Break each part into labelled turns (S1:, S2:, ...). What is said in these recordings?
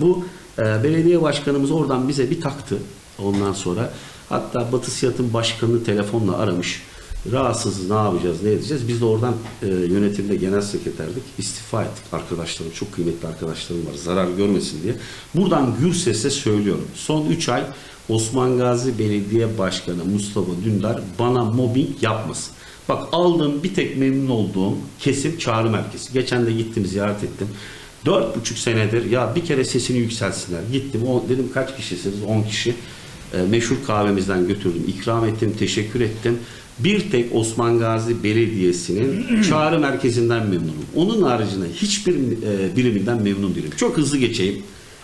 S1: Bu e, belediye başkanımız oradan bize bir taktı ondan sonra. Hatta Batı Siyat'ın başkanını telefonla aramış. Rahatsızız ne yapacağız ne edeceğiz. Biz de oradan e, yönetimde genel sekreterdik. istifa ettik arkadaşlarım. Çok kıymetli arkadaşlarım var. Zarar görmesin diye. Buradan gür sesle söylüyorum. Son 3 ay Osman Gazi Belediye Başkanı Mustafa Dündar bana mobbing yapmasın. Bak aldığım bir tek memnun olduğum kesim çağrı merkezi. Geçen de gittim ziyaret ettim. Dört buçuk senedir ya bir kere sesini yükselsinler. Gittim o, dedim kaç kişisiniz? 10 kişi. E, meşhur kahvemizden götürdüm. ikram ettim, teşekkür ettim. Bir tek Osman Gazi Belediyesi'nin çağrı merkezinden memnunum. Onun haricinde hiçbir e, biriminden memnun değilim. Çok hızlı geçeyim.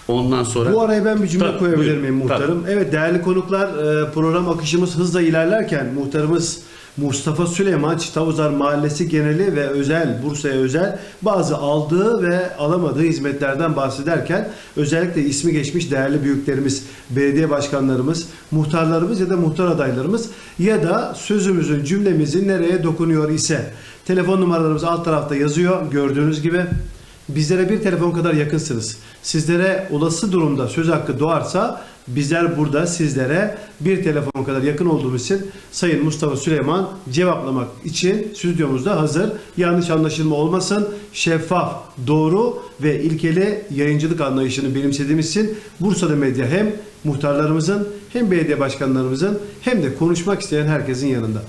S1: Ondan sonra...
S2: Bu araya ben bir cümle
S1: Tabii,
S2: koyabilir
S1: buyurun.
S2: miyim muhtarım? Evet değerli konuklar e, program akışımız hızla ilerlerken muhtarımız Mustafa Süleyman Çitavuzar Mahallesi geneli ve özel Bursa'ya özel bazı aldığı ve alamadığı hizmetlerden bahsederken özellikle ismi geçmiş değerli büyüklerimiz, belediye başkanlarımız, muhtarlarımız ya da muhtar adaylarımız ya da sözümüzün cümlemizin nereye dokunuyor ise telefon numaralarımız alt tarafta yazıyor gördüğünüz gibi. Bizlere bir telefon kadar yakınsınız. Sizlere olası durumda söz hakkı doğarsa bizler burada sizlere bir telefon kadar yakın olduğumuz için Sayın Mustafa Süleyman cevaplamak için stüdyomuzda hazır. Yanlış anlaşılma olmasın. Şeffaf, doğru ve ilkeli yayıncılık anlayışını benimsediğimiz için Bursa'da medya hem muhtarlarımızın hem belediye başkanlarımızın hem de konuşmak isteyen herkesin yanında.